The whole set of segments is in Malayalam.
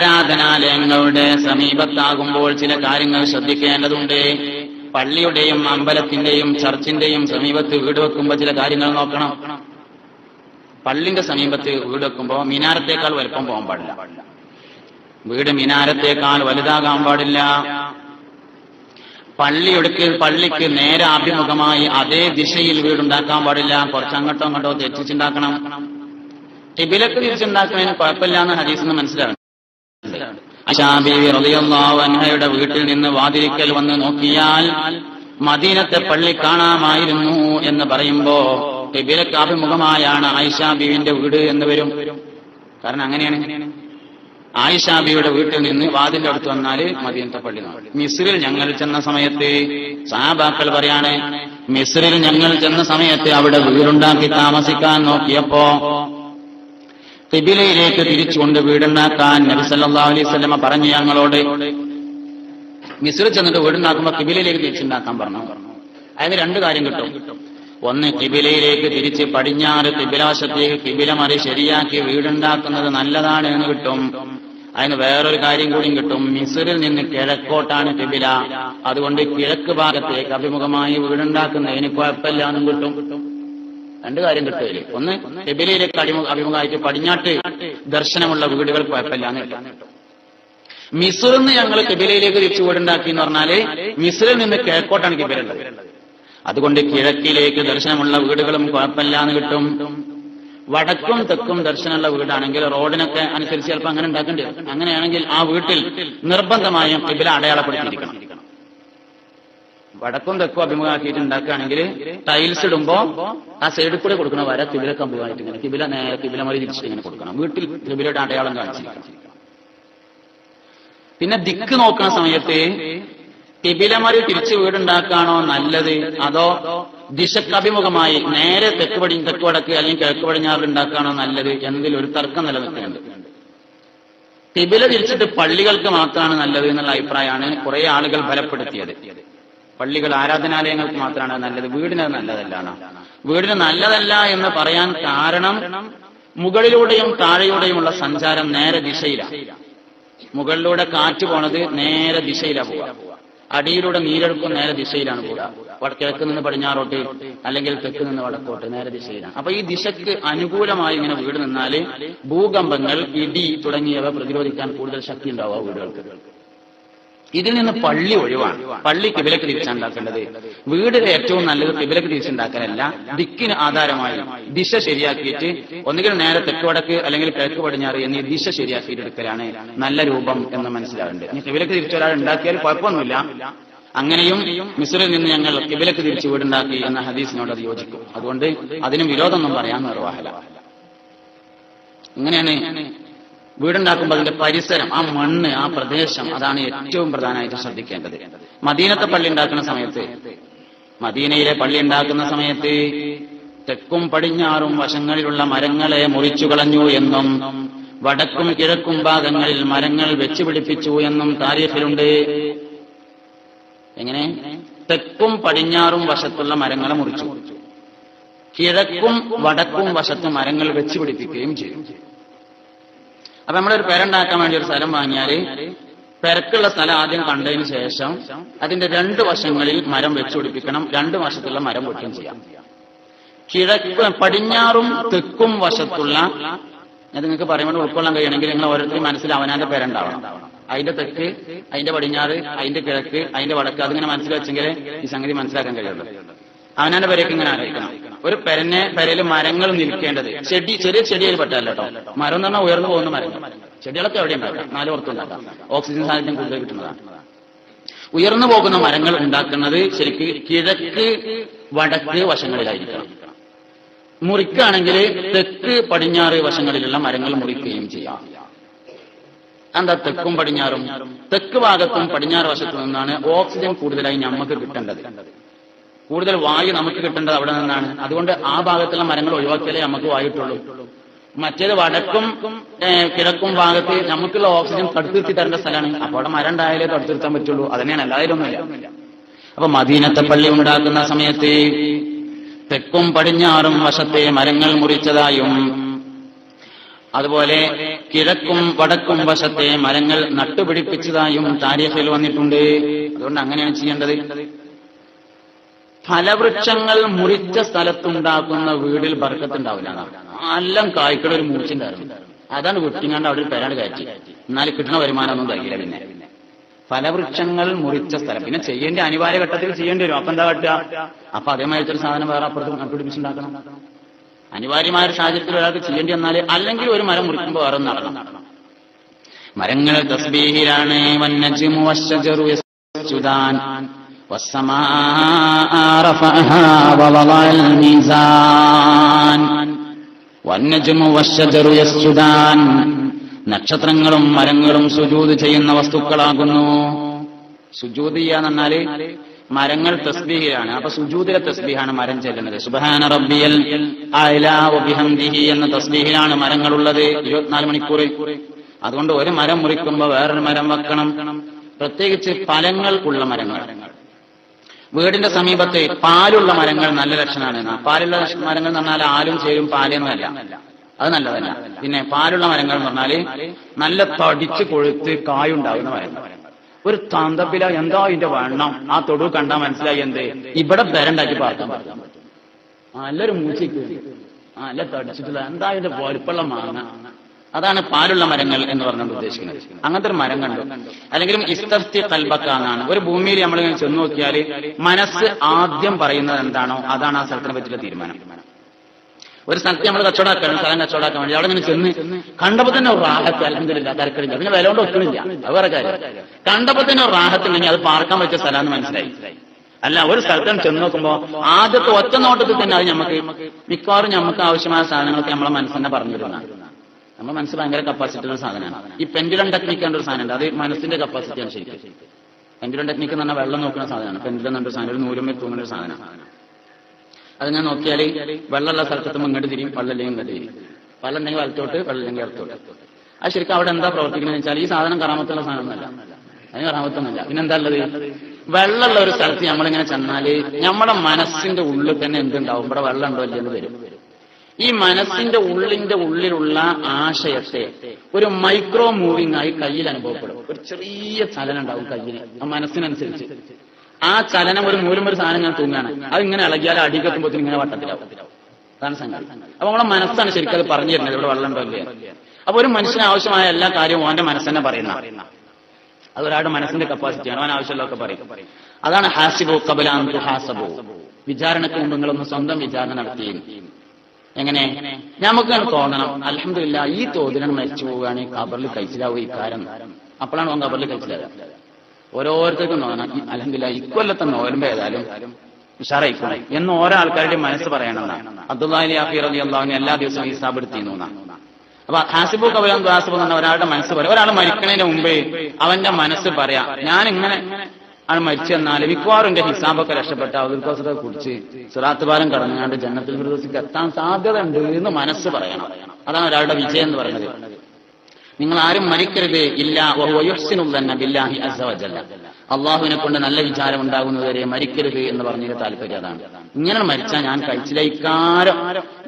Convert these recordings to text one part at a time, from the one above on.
ആരാധനാലയങ്ങളുടെ സമീപത്താകുമ്പോൾ ചില കാര്യങ്ങൾ ശ്രദ്ധിക്കേണ്ടതുണ്ട്. പള്ളിയുടെയും അമ്പലത്തിന്റെയും ചർച്ചിന്റെയും സമീപത്ത് വീട് വെക്കുമ്പോൾ ചില കാര്യങ്ങൾ നോക്കണം. പള്ളിന്റെ സമീപത്ത് വീട് വെക്കുമ്പോൾ മിനാരത്തേക്കാൾ വലുപ്പം പോകാൻ പാടില്ല. വീട് മിനാരത്തേക്കാൾ വലുതാകാൻ പാടില്ല. പള്ളിയെടുക്ക് പള്ളിക്ക് നേരെ അഭിമുഖമായി അതേ ദിശയിൽ വീടുണ്ടാക്കാൻ പാടില്ല. കുറച്ച് അങ്ങോട്ടോ അങ്ങോട്ടോ തെറ്റിച്ചുണ്ടാക്കണം. ടിബിലക്ക് തിരിച്ചുണ്ടാക്കുന്നതിന് കുഴപ്പമില്ല എന്ന് ഹദീസ് നിന്ന് മനസ്സിലാകും അൻഹയുടെ വീട്ടിൽ നിന്ന് വാതിരിക്കൽ വന്ന് നോക്കിയാൽ മദീനത്തെ പള്ളി കാണാമായിരുന്നു എന്ന് പറയുമ്പോ ടിബിലക്ക് അഭിമുഖമായാണ് ആയിഷാ ബീവിന്റെ വീട് എന്ന് വരും. കാരണം അങ്ങനെയാണ്. ആയിഷാ ആയിഷാബിയുടെ വീട്ടിൽ നിന്ന് വാതിന്റെ അടുത്ത് വന്നാൽ മദീനത്തെ പള്ളി മിസ്രിൽ ഞങ്ങൾ ചെന്ന സമയത്ത് സാബാക്കൾ പറയാണ് മിസ്രിൽ ഞങ്ങൾ ചെന്ന സമയത്ത് അവിടെ വീടുണ്ടാക്കി താമസിക്കാൻ നോക്കിയപ്പോ തിബിലയിലേക്ക് തിരിച്ചുകൊണ്ട് വീടുണ്ടാക്കാൻ നബി സല്ലാ അലൈഹി പറഞ്ഞു ഞങ്ങളോട് മിസ്രിൽ ചെന്നിട്ട് വീടുണ്ടാക്കുമ്പോ കിബിലയിലേക്ക് തിരിച്ചുണ്ടാക്കാൻ പറഞ്ഞു? അതിന് രണ്ട് കാര്യം കിട്ടും. ഒന്ന് കിബിലയിലേക്ക് തിരിച്ച് പടിഞ്ഞാറ് കിബിലാശത്തേക്ക് കിബിലമറി ശരിയാക്കി വീടുണ്ടാക്കുന്നത് നല്ലതാണ് എന്ന് കിട്ടും. അതിന് വേറൊരു കാര്യം കൂടിയും കിട്ടും. മിസറിൽ നിന്ന് കിഴക്കോട്ടാണ് കിബില അതുകൊണ്ട് കിഴക്ക് ഭാഗത്തേക്ക് അഭിമുഖമായി വീടുണ്ടാക്കുന്നതിന് കുഴപ്പമില്ല എന്നും കിട്ടും. രണ്ട് കാര്യം കിട്ടുകയില്ലേ ഒന്ന് എബിലയിലേക്ക് അടിമു അഭിമുഖമായിട്ട് പടിഞ്ഞാട്ട് ദർശനമുള്ള വീടുകൾ കുഴപ്പമില്ല എന്ന് കിട്ടും. മിസറിൽ നിന്ന് ഞങ്ങൾ എബിലയിലേക്ക് തിരിച്ചു വീടുണ്ടാക്കി എന്ന് പറഞ്ഞാൽ മിസറിൽ നിന്ന് കിഴക്കോട്ടാണ് കിബില ഉള്ളത് അതുകൊണ്ട് കിഴക്കിലേക്ക് ദർശനമുള്ള വീടുകളും കുഴപ്പമില്ല എന്ന് കിട്ടും. വടക്കും തെക്കും ദർശനമുള്ള വീടാണെങ്കിൽ റോഡിനൊക്കെ അനുസരിച്ച് ചിലപ്പോൾ അങ്ങനെ ഉണ്ടാക്കേണ്ടി വരും. അങ്ങനെയാണെങ്കിൽ ആ വീട്ടിൽ നിർബന്ധമായും കിബില അടയാളപ്പെടുത്തിയിരിക്കണം. വടക്കും തെക്കും അഭിമുഖമാക്കിയിട്ട് ഉണ്ടാക്കുകയാണെങ്കിൽ ടൈൽസ് ഇടുമ്പോ ആ സൈഡിൽ കൂടെ കൊടുക്കണം വര കിബില അഭിമുഖമായിട്ട് ഇങ്ങനെ കിബില നേരെ കിബില മറി തിരിച്ചിട്ട് ഇങ്ങനെ കൊടുക്കണം. വീട്ടിൽ കിബിലയുടെ അടയാളം കാണിച്ചിരിക്കണം പിന്നെ ദിക്ക് നോക്കുന്ന സമയത്ത് കിബിലമറി തിരിച്ച് വീടുണ്ടാക്കാണോ നല്ലത്? അതോ ദിശക്കഭിമുഖമായി നേരെ തെക്ക് പടി തെക്ക് വടക്ക് അല്ലെങ്കിൽ കിഴക്ക് പടിഞ്ഞാറിൽ ഉണ്ടാക്കാണോ നല്ലത്? എന്നതിൽ ഒരു തർക്കം നിലനിൽക്കുന്നുണ്ട്. കിബില തിരിച്ചിട്ട് പള്ളികൾക്ക് മാത്രമാണ് നല്ലത് എന്നുള്ള അഭിപ്രായമാണ് കുറെ ആളുകൾ ഫലപ്പെടുത്തിയത് പള്ളികൾ ആരാധനാലയങ്ങൾക്ക് മാത്രമാണ് നല്ലത്. വീടിന് നല്ലതല്ലാണ്. വീടിന് നല്ലതല്ല എന്ന് പറയാൻ കാരണം മുകളിലൂടെയും താഴെയൂടെയുമുള്ള സഞ്ചാരം നേരെ ദിശയിലാണ് മുകളിലൂടെ കാറ്റ് പോണത് നേരെ ദിശയിലാണ് പോവുക. അടിയിലൂടെ നീരെടുക്കും നേരെ ദിശയിലാണ് പോവുക. വടക്കിഴക്ക് നിന്ന് പടിഞ്ഞാറോട്ട് അല്ലെങ്കിൽ തെക്ക് നിന്ന് വടക്കോട്ട് നേരെ ദിശയിലാണ്. അപ്പൊ ഈ ദിശക്ക് അനുകൂലമായി ഇങ്ങനെ വീട് നിന്നാൽ ഭൂകമ്പങ്ങൾ ഇടി തുടങ്ങിയവ പ്രതിരോധിക്കാൻ കൂടുതൽ ശക്തി ഉണ്ടാവുക വീടുകൾക്ക്. ഇതിൽ നിന്ന് പള്ളി ഒഴിവാണ്. പള്ളി കിബിലക്ക് തിരിച്ചുണ്ടാക്കേണ്ടത്. വീടിന് ഏറ്റവും നല്ലത് കിബിലക്ക് തിരിച്ചുണ്ടാക്കാനല്ല ദിക്കിന് ആധാരമായി ദിശ ശരിയാക്കിയിട്ട് ഒന്നുകിൽ നേരെ തെക്ക് വടക്ക് അല്ലെങ്കിൽ കിഴക്ക് പടിഞ്ഞാറ് എന്നീ ദിശ ശരിയാക്കിയിട്ട് എടുക്കലാണ് നല്ല രൂപം എന്ന് മനസ്സിലാവുന്നുണ്ട് ഇനി കിബിലക്ക് തിരിച്ച ഒരാൾ ഉണ്ടാക്കിയാൽ കുഴപ്പമൊന്നുമില്ല. അങ്ങനെയും മിസ്രിൽ നിന്ന് ഞങ്ങൾ കിബിലക്ക് തിരിച്ചു വീടുണ്ടാക്കി എന്ന ഹദീസിനോട് അത് യോജിക്കും. അതുകൊണ്ട് അതിന് വിരോധമൊന്നും പറയാൻ നിർവാഹല. ഇങ്ങനെയാണ് വീടുണ്ടാക്കുമ്പോൾ അതിന്റെ പരിസരം ആ മണ്ണ് ആ പ്രദേശം അതാണ് ഏറ്റവും പ്രധാനമായിട്ട് ശ്രദ്ധിക്കേണ്ടത്. മദീനത്തെ പള്ളി ഉണ്ടാക്കുന്ന സമയത്ത് മദീനയിലെ പള്ളി ഉണ്ടാക്കുന്ന സമയത്ത് തെക്കും പടിഞ്ഞാറും വശങ്ങളിലുള്ള മരങ്ങളെ മുറിച്ചു കളഞ്ഞു എന്നും വടക്കും കിഴക്കും ഭാഗങ്ങളിൽ മരങ്ങൾ വെച്ചു പിടിപ്പിച്ചു എന്നും താരിഫിലുണ്ട്. എങ്ങനെ? തെക്കും പടിഞ്ഞാറും വശത്തുള്ള മരങ്ങളെ മുറിച്ചു. കിഴക്കും വടക്കും വശത്ത് മരങ്ങൾ വെച്ചു പിടിപ്പിക്കുകയും ചെയ്തു. അപ്പൊ നമ്മളൊരു പെരണ്ടാക്കാൻ വേണ്ടി ഒരു സ്ഥലം വാങ്ങിയാൽ പെരക്കുള്ള സ്ഥലം ആദ്യം കണ്ടതിന് ശേഷം അതിന്റെ രണ്ട് വശങ്ങളിൽ മരം വെച്ചുപിടിപ്പിക്കണം രണ്ട് വശത്തുള്ള മരം വെട്ടും ചെയ്യാം. കിഴക്ക് പടിഞ്ഞാറും തെക്കും വശത്തുള്ള ഞാൻ നിങ്ങൾക്ക് പറയുമ്പോൾ ഉൾക്കൊള്ളാൻ കഴിയണമെങ്കിൽ നിങ്ങൾ ഓരോരുത്തരും മനസ്സിൽ അവനാന്റെ പേരുണ്ടാവണം. അതിന്റെ തെക്ക് അതിന്റെ പടിഞ്ഞാറ് അതിന്റെ കിഴക്ക് അതിന്റെ വടക്ക് അതിങ്ങനെ മനസ്സിൽ വെച്ചെങ്കിൽ ഈ സംഗതി മനസ്സിലാക്കാൻ കഴിയുള്ളൂ. അവനാന്റെ പേരേക്ക് ഇങ്ങനെ ആലോചിക്കണം. ഒരു പെരനെ പെരയിൽ മരങ്ങൾ നിൽക്കേണ്ടത്. ചെടി ചെറിയ ചെടിയിൽ പറ്റാല്ല കേട്ടോ. മരം എന്ന് പറഞ്ഞാൽ ഉയർന്നു പോകുന്ന മരങ്ങൾ. ചെടികളൊക്കെ എവിടെ ഉണ്ടാക്കാം? നാല് പുറത്തുണ്ടാക്കാം ഓക്സിജൻ സാന്നിധ്യം കൂടുതൽ കിട്ടുന്നതാണ്. ഉയർന്നു പോകുന്ന മരങ്ങൾ ഉണ്ടാക്കുന്നത് ശരിക്ക് കിഴക്ക് വടക്ക് വശങ്ങളിലായിരിക്കണം. മുറിക്കുകയാണെങ്കിൽ തെക്ക് പടിഞ്ഞാറ് വശങ്ങളിലുള്ള മരങ്ങൾ മുറിക്കുകയും ചെയ്യാം. എന്താ തെക്കും പടിഞ്ഞാറും? തെക്ക് ഭാഗത്തും പടിഞ്ഞാറ് വശത്തു നിന്നാണ് ഓക്സിജൻ കൂടുതലായി നമുക്ക് കിട്ടേണ്ടത്. കൂടുതൽ വായു നമുക്ക് കിട്ടേണ്ടത് അവിടെ നിന്നാണ്. അതുകൊണ്ട് ആ ഭാഗത്തുള്ള മരങ്ങൾ ഒഴിവാക്കിയാലേ നമുക്ക് വായിട്ടുള്ളൂ. മറ്റേത് വടക്കും കിഴക്കും ഭാഗത്ത് നമുക്കുള്ള ഓക്സിജൻ തടുത്തിരുത്തി തരേണ്ട സ്ഥലമാണ്. അപ്പോൾ അവിടെ മരം ഉണ്ടായാലേ തടുത്തിരുത്താൻ പറ്റുള്ളൂ. അതന്നെയാണ് എല്ലാവരും ഒന്നുമില്ല. അപ്പൊ മദീനത്തെ പള്ളി ഉണ്ടാക്കുന്ന സമയത്ത് തെക്കും പടിഞ്ഞാറും വശത്തെ മരങ്ങൾ മുറിച്ചതായും അതുപോലെ കിഴക്കും വടക്കും വശത്തെ മരങ്ങൾ നട്ടുപിടിപ്പിച്ചതായും താരീഖിൽ വന്നിട്ടുണ്ട്. അതുകൊണ്ട് അങ്ങനെയാണ് ചെയ്യേണ്ടത്. ഫലവൃക്ഷങ്ങൾ മുറിച്ച സ്ഥലത്തുണ്ടാക്കുന്ന വീടിൽ ബർക്കത്തുണ്ടാവില്ല. എല്ലാം കായ്ക്കള ഒരു മുറിച്ചിണ്ടായിരുന്നു അതാണ് വെട്ടിങ്ങാണ്ട് അവിടെ ഒരു പെരാട് കയറ്റി. എന്നാൽ കിട്ടുന്ന വരുമാനമൊന്നും കഴിയില്ല പിന്നെ. ഫലവൃക്ഷങ്ങൾ മുറിച്ച സ്ഥലം. പിന്നെ ചെയ്യേണ്ട അനിവാര്യ ഘട്ടത്തിൽ ചെയ്യേണ്ടി വരും. അപ്പൊ എന്താ കട്ടുക? അപ്പൊ അതേമാതിരി ഒരു സാധനം വേറെ അപ്പുറത്ത് കണ്ടുപിടിച്ചുണ്ടാക്കണം അനിവാര്യമായ ഒരു സാഹചര്യത്തിൽ ഒരാൾക്ക് ചെയ്യേണ്ടി വന്നാൽ അല്ലെങ്കിൽ ഒരു മരം മുറിക്കുമ്പോൾ വേറെ നടണം മരങ്ങൾ തസ്ബീഹിലാണ്. വന്നജിമു വശജറു യസ്ജുദാൻ. والسماء رفعها ووضع الميزان والنجم والشجر يسجدان നക്ഷത്രങ്ങളും മരങ്ങളും സുജൂത് ചെയ്യുന്ന വസ്തുക്കളാകുന്നു സുജൂത് ചെയ്യാന്ന് പറഞ്ഞാല് മരങ്ങൾ തസ്ബീഹിലാണ് അപ്പൊ സുജൂതിലെ തസ്ബീഹാണ് മരം ചെല്ലുന്നത് സുബഹാന റബ്ബിയൽ അഅ്ലാ വബിഹംദിഹി എന്ന തസ്ബീഹിലാണ് മരങ്ങളുള്ളത് ഇരുപത്തിനാല് മണിക്കൂർ അതുകൊണ്ട് ഒരു മരം മുറിക്കുമ്പോ വേറൊരു മരം വെക്കണം പ്രത്യേകിച്ച് ഫലങ്ങൾക്കുള്ള മരങ്ങൾ വീടിന്റെ സമീപത്ത് പാലുള്ള മരങ്ങൾ നല്ല ലക്ഷണമാണ്. പാലുള്ള മരങ്ങൾ എന്ന് പറഞ്ഞാൽ ആലും ചേരും പാലെന്നല്ല അത് നല്ലതല്ല. പിന്നെ പാലുള്ള മരങ്ങൾ എന്ന് പറഞ്ഞാൽ നല്ല തടിച്ച് കൊഴുത്ത് കായുണ്ടാകുന്ന മരങ്ങൾ. ഒരു തന്തപ്പില എന്താ ഇതിന്റെ വണ്ണം? ആ തൊടു കണ്ടാൽ മനസ്സിലായി എന്ത്? ഇവിടെ ബരണ്ടാക്കി പാർക്കാൻ നല്ലൊരു മൂച്ചിക്ക്. നല്ല തടിച്ചിട്ടുള്ള എന്താ ഇതിന്റെ വലുപ്പുള്ള മാങ്ങ? അതാണ് പാലുള്ള മരങ്ങൾ എന്ന് പറഞ്ഞുകൊണ്ട് ഉദ്ദേശിക്കുന്നത്. അങ്ങനത്തെ ഒരു മരം കണ്ടു. അല്ലെങ്കിലും ഇസ്തഫ്തി കൽബക്ക എന്നാണ്. ഒരു ഭൂമിയിൽ നമ്മൾ ഇങ്ങനെ ചെന്ന് നോക്കിയാൽ മനസ്സ് ആദ്യം പറയുന്നത് എന്താണോ അതാണ് ആ സ്ഥലത്തിനെ പറ്റിയുള്ള തീരുമാനം. ഒരു സ്ഥലത്ത് നമ്മൾ കച്ചവടാക്കാണ് സ്ഥലം കച്ചവടാക്കാൻ വേണ്ടി. അവിടെ ഇങ്ങനെ ചെന്ന് കണ്ടപ്പോ തന്നെ റാഹത്ത് അലഹമില്ല തിരക്കടില്ല. പിന്നെ വില കൊണ്ട് ഒക്കണില്ല. അത് വേറെ കാര്യം. കണ്ടപ്പോ തന്നെ ഒരു റാഹത്ത് ഉണ്ടെങ്കിൽ അത് പാർക്കാൻ പറ്റിയ സ്ഥലമാണെന്ന് മനസ്സിലായി. അല്ല ഒരു സ്ഥലത്ത് ചെന്ന് നോക്കുമ്പോ ആദ്യത്തെ ഒറ്റ നോട്ടത്തിൽ തന്നെ അത് നമുക്ക് മിക്കവാറും നമുക്ക് ആവശ്യമായ സാധനങ്ങളൊക്കെ നമ്മളെ മനസ്സിനെ പറഞ്ഞു തരുന്നതാണ് നമ്മുടെ മനസ്സ് ഭയങ്കര കപ്പാസിറ്റി ഉള്ള സാധനമാണ്. ഈ പെൻഡുലം ടെക്നിക്ക് എന്നൊരു സാധനമുണ്ട് അത് മനസ്സിന്റെ കപ്പാസിറ്റിയാണ് ശരിക്കും. പെൻഡുലം ടെക്നിക്ക് എന്ന് പറഞ്ഞാൽ വെള്ളം നോക്കുന്ന സാധനമാണ്. പെൻഡുലം എന്നൊരു സാധനം ഒരു നൂലും തൂങ്ങുന്ന ഒരു സാധനമാണ്. അത് ഞാൻ നോക്കിയാൽ വെള്ളമുള്ള സ്ഥലത്തെത്തുമ്പോൾ ഇങ്ങോട്ട് തിരിയും വെള്ളമില്ലെങ്കിൽ ഇങ്ങോട്ട് തിരിയും. വെള്ളം ഉണ്ടെങ്കിൽ വലത്തോട്ട് വെള്ളമില്ലെങ്കിൽ ഇടത്തോട്ട്. അത് ശരിക്കും അവിടെ എന്താ പ്രവർത്തിക്കുന്നത് വെച്ചാൽ ഈ സാധനം കറാമത്തുള്ള സാധനമൊന്നുമല്ല അതിന് കറാമത്തൊന്നുമില്ല. പിന്നെന്താ ഉള്ളത്? വെള്ളമുള്ള ഒരു സ്ഥലത്ത് നമ്മളിങ്ങനെ ചെന്നാൽ നമ്മുടെ മനസ്സിന്റെ ഉള്ളിൽ തന്നെ എന്തുണ്ടാവും? ഇവിടെ വെള്ളം ഉണ്ടോ ഇല്ലെന്ന് വരും. ഈ മനസ്സിന്റെ ഉള്ളിന്റെ ഉള്ളിലുള്ള ആശയത്തെ ഒരു മൈക്രോ മൂവിംഗ് ആയി കയ്യിൽ അനുഭവപ്പെടും. ഒരു ചെറിയ ചലനം ഉണ്ടാവും കയ്യിൽ ആ മനസ്സിനനുസരിച്ച്. ആ ചലനം ഒരു മൂലം ഒരു സാധനം ഞാൻ തൂങ്ങാണ്. അത് ഇങ്ങനെ ഇളകിയാൽ കെട്ടുമ്പോൾ ഇങ്ങനെ വട്ടത്തിലാവും. അതാണ് സംഗതി. അപ്പൊ നമ്മളെ മനസ്സാണ് ശരിക്കും അത് പറഞ്ഞു തരുന്നത്. ഇവിടെ വെള്ളം ഉണ്ടോ ഇല്ലേ അപ്പൊ ഒരു മനുഷ്യന് ആവശ്യമായ എല്ലാ കാര്യവും അവന്റെ മനസ്സന്നെ പറയുന്ന. അത് ഒരാളുടെ മനസ്സിന്റെ കപ്പാസിറ്റിയാണ് അവൻ ആവശ്യമുള്ളതൊക്കെ പറയും. അതാണ് ഹാസിബു കബലാന്തു ഹാസബു വിചാരണക്ക് മുമ്പ് നിങ്ങളൊന്ന് സ്വന്തം വിചാരണ നടത്തിയും. എങ്ങനെ? നമുക്ക് തോന്നണം. അലഹമില്ല ഈ തോതിലാണ് മരിച്ചു പോവുകയാണെങ്കിൽ കബറിൽ കഴിച്ചിലാവും ഈ കാരം അപ്പോഴാണ് ഓൻ കബറിൽ കഴിച്ചിലാവുക ഓരോരുത്തർക്കും തോന്നണം. അലഹമില്ല ഇക്കൊല്ലത്തെ നോലുമ്പോ ഏതായാലും ഉഷാറായിക്കോളെ എന്ന് ഓരോ ആൾക്കാരുടെ മനസ്സ് പറയണമെന്നാണ് അബ്ദുല്ലാഹി അഫീർ അലി അള്ളാഹുവിനെ എല്ലാ ദിവസവും ഹിസാബ് എടുത്തിരുന്നു എന്നാണ് അപ്പൊ ഹാസിബു കബലം ദ്വാസിബു എന്ന് ഒരാളുടെ മനസ്സ് പറയാം. ഒരാൾ മരിക്കണതിന് മുമ്പേ അവന്റെ മനസ്സ് പറയാം. ഞാൻ ഇങ്ങനെ ആണ് മരിച്ചെന്നാൽ മിക്കവാറും എന്റെ ഹിസാബൊക്കെ രക്ഷപ്പെട്ട അവതൽക്കോസത്തെ കുറിച്ച് സിറാത്ത് പാലം കടന്നുകൊണ്ട് ജന്നത്തിൽ ഫിർദൗസിക്ക് എത്താൻ സാധ്യത ഉണ്ട് എന്ന് മനസ്സ് പറയണം. അതാണ് ഒരാളുടെ വിജയം എന്ന് പറയുന്നത്. നിങ്ങൾ ആരും മരിക്കരുത്. ഇല്ല അള്ളാഹുവിനെ കൊണ്ട് നല്ല വിചാരം ഉണ്ടാകുന്നതുവരെ മരിക്കരുത് എന്ന് പറഞ്ഞതിന്റെ താല്പര്യം അതാണ്. ഇങ്ങനെ മരിച്ചാൽ ഞാൻ കഴിച്ചിലൈക്കാരം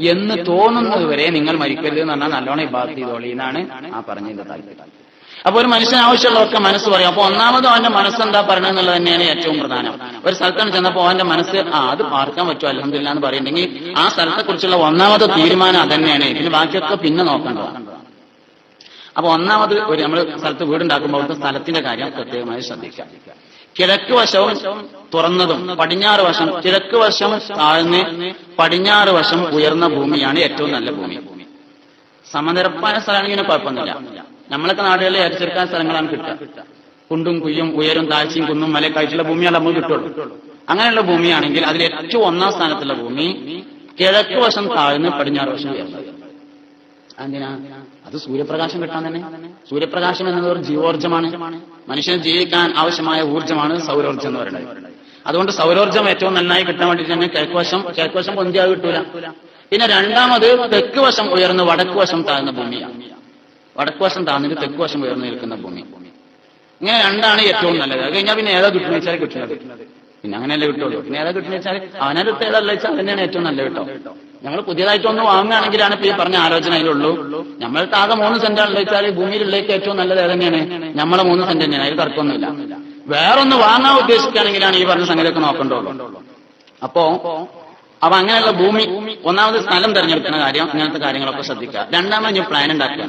എന്ന് തോന്നുന്നതുവരെ നിങ്ങൾ മരിക്കരുത് എന്ന് പറഞ്ഞാൽ നല്ലോണം ഇബാദത്ത് ചെയ്തോളി എന്നാണ് ആ പറഞ്ഞതിന്റെ താല്പര്യം. അപ്പൊ ഒരു മനുഷ്യന് ആവശ്യമുള്ളവർക്ക് മനസ്സ് പറയും. അപ്പൊ ഒന്നാമത് അവന്റെ മനസ്സ് എന്താ പറയണമെന്നുള്ളത് തന്നെയാണ് ഏറ്റവും പ്രധാനം. ഒരു സ്ഥലത്താണ് ചെന്നപ്പോ അവന്റെ മനസ്സ് ആ അത് പാർക്കാൻ പറ്റുമോ അലഹമില്ല എന്ന് പറയുന്നുണ്ടെങ്കിൽ ആ സ്ഥലത്തെ കുറിച്ചുള്ള ഒന്നാമത്തെ തീരുമാനം അതന്നെയാണ്. ഇതിന് ബാക്കിയൊക്കെ പിന്നെ നോക്കേണ്ടതാണ് അപ്പൊ ഒന്നാമത് ഒരു നമ്മൾ സ്ഥലത്ത് വീടുണ്ടാക്കുമ്പോൾ സ്ഥലത്തിന്റെ കാര്യം പ്രത്യേകമായി ശ്രദ്ധിക്കാം കിഴക്ക് വശവും തുറന്നതും പടിഞ്ഞാറ് വശം കിഴക്ക് വശം താഴ്ന്ന് പടിഞ്ഞാറ് വശം ഉയർന്ന ഭൂമിയാണ് ഏറ്റവും നല്ല ഭൂമി. സമനിരപ്പായ സ്ഥലമാണെങ്കിൽ കുഴപ്പമൊന്നുമില്ല. നമ്മളൊക്കെ നാടുകളിൽ അരിച്ചെടുക്കാൻ സ്ഥലങ്ങളാണ് കിട്ടുക. കുണ്ടും കുയ്യും ഉയരും താഴ്ചയും കുന്നും മലക്കായിട്ടുള്ള ഭൂമിയാണ് നമുക്ക് കിട്ടുള്ളൂ. അങ്ങനെയുള്ള ഭൂമിയാണെങ്കിൽ അതിൽ ഏറ്റവും ഒന്നാം സ്ഥാനത്തുള്ള ഭൂമി കിഴക്ക് വശം താഴ്ന്ന് പടിഞ്ഞാറ് വശം ഉയർന്നത് എന്തിനാ അത് സൂര്യപ്രകാശം കിട്ടാൻ തന്നെ. സൂര്യപ്രകാശം എന്നത് ഒരു ജീവോർജമാണ്. മനുഷ്യന് ജീവിക്കാൻ ആവശ്യമായ ഊർജമാണ് സൗരോർജം എന്ന് പറയുന്നത്. അതുകൊണ്ട് സൗരോർജം ഏറ്റവും നന്നായി കിട്ടാൻ വേണ്ടി തന്നെ കിഴക്കുവശം കിഴക്കുവശം പൊന്തിയാ കിട്ടൂല. പിന്നെ രണ്ടാമത് തെക്ക് വശം ഉയർന്ന് വടക്ക് വശം താഴ്ന്ന ഭൂമിയാണ്. വടക്ക് താന്നിട്ട് താഴ്ന്നിട്ട് തെക്ക് വശം ഉയർന്നു നിൽക്കുന്ന ഭൂമി. ഇങ്ങനെ രണ്ടാണ് ഏറ്റവും നല്ലത്. അത് കഴിഞ്ഞാൽ പിന്നെ ഏതാ കിട്ടുന്ന വെച്ചാൽ കിട്ടുന്നത്? പിന്നെ അങ്ങനെയല്ലേ കിട്ടുള്ളൂ. പിന്നെ ഏതാ കിട്ടുന്ന വെച്ചാൽ അവനടുത്ത് ഏതല്ല വെച്ചാൽ തന്നെയാണ് ഏറ്റവും നല്ല കേട്ടോ. ഞങ്ങൾ പുതിയതായിട്ട് ഒന്ന് വാങ്ങുകയാണെങ്കിലാണ് ഈ പറഞ്ഞ ആലോചന അതിലുള്ളൂ. നമ്മൾ ആകെ മൂന്ന് സെന്റാണല്ലോ വെച്ചാൽ ഭൂമിയിലുള്ളേക്ക് ഏറ്റവും നല്ലത് ഏതന്നെയാണ് നമ്മളെ മൂന്ന് സെന്റ് തന്നെയാണ്. അതിൽ തർക്കമൊന്നുമില്ല. വേറൊന്ന് വാങ്ങാൻ ഉദ്ദേശിക്കുകയാണെങ്കിലാണ് ഈ പറഞ്ഞ സംഗതിയൊക്കെ നോക്കണ്ടുള്ളൂ അപ്പോ അപ്പൊ അങ്ങനെയുള്ള ഭൂമി ഒന്നാമത് സ്ഥലം തിരഞ്ഞെടുക്കുന്ന കാര്യം അങ്ങനത്തെ കാര്യങ്ങളൊക്കെ ശ്രദ്ധിക്കുക. രണ്ടാമത് ഞാൻ പ്ലാൻ ഉണ്ടാക്കുക.